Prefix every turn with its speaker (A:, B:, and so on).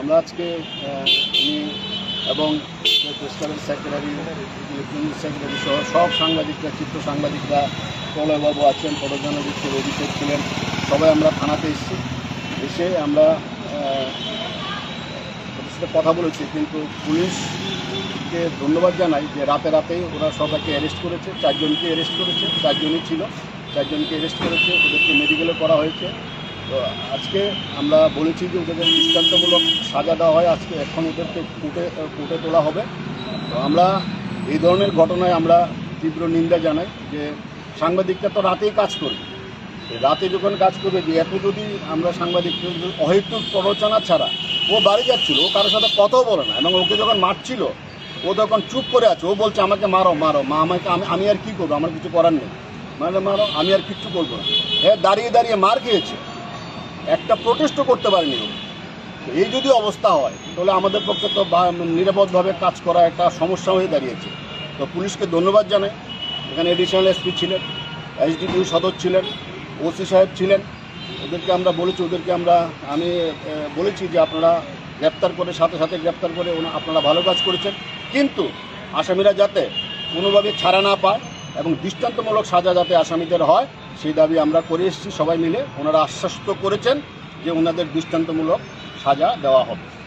A: আমরা আজকে উনি এবং প্রেস সেক্রেটারি ইলেকট্রনিক সেক্রেটারি সহ সব সাংবাদিকরা, চিত্র সাংবাদিকরা, প্রলয়বাবু আছেন ফটোজার্নালিস্টের অভিষেক ছিলেন, সবাই আমরা থানাতে এসেছি। এসে আমরা সাথে কথা বলেছি, কিন্তু পুলিশকে ধন্যবাদ জানাই যে রাতে রাতেই ওরা সবাইকে অ্যারেস্ট করেছে, চারজনকে অ্যারেস্ট করেছে, চারজনই ছিল, চারজনকে অ্যারেস্ট করেছে, ওদেরকে মেডিকেলে করা হয়েছে। তো আজকে আমরা বলেছি যে ওদেরকে দৃষ্টান্তমূলক সাজা দেওয়া হয়। আজকে এখন ওদেরকে কোর্টে কুটে তোলা হবে। তো আমরা এই ধরনের ঘটনায় আমরা তীব্র নিন্দা জানাই যে সাংবাদিকরা তো রাতেই কাজ করবে। রাতে যখন কাজ করবে, যে এত যদি আমরা সাংবাদিক অহেতুক প্ররোচনা ছাড়া ও বাড়ি যাচ্ছিল, ও কারোর সাথে কথাও বলে না, এবং ওকে যখন মারছিল, ও তখন চুপ করে আছে। ও বলছে, আমাকে মারো মারো, মা, আমাকে, আমি আমি আর কী করব? আমার কিছু করার নেই। মানে মারো, আমি আর কিচ্ছু করব না। হ্যাঁ দাঁড়িয়ে দাঁড়িয়ে মার খেয়েছে। একটা প্রোটেস্টও করতে পারেনি এই যদি অবস্থা হয়, তাহলে আমাদের পক্ষে তো নিরাপদভাবে কাজ করা একটা সমস্যা হয়ে দাঁড়িয়েছে। তো পুলিশকে ধন্যবাদ জানাই। এখানে এডিশনাল এসপি ছিলেন এসডিপিউ সদর ছিলেন ওসি সাহেব ছিলেন। ওদেরকে আমরা বলেছি, ওদেরকে আমরা আমি বলেছি যে আপনারা গ্রেপ্তার করে, সাথে সাথে গ্রেপ্তার করে আপনারা ভালো কাজ করেছেন। কিন্তু আসামিরা যাতে কোনোভাবে ছাড়া না পায় এবং দৃষ্টান্তমূলক সাজা যাতে আসামিদের হয়, সেই দাবি আমরা করে এসেছি সবাই মিলে। ওনারা আশ্বস্ত করেছেন যে ওনাদের দৃষ্টান্তমূলক সাজা দেওয়া হবে।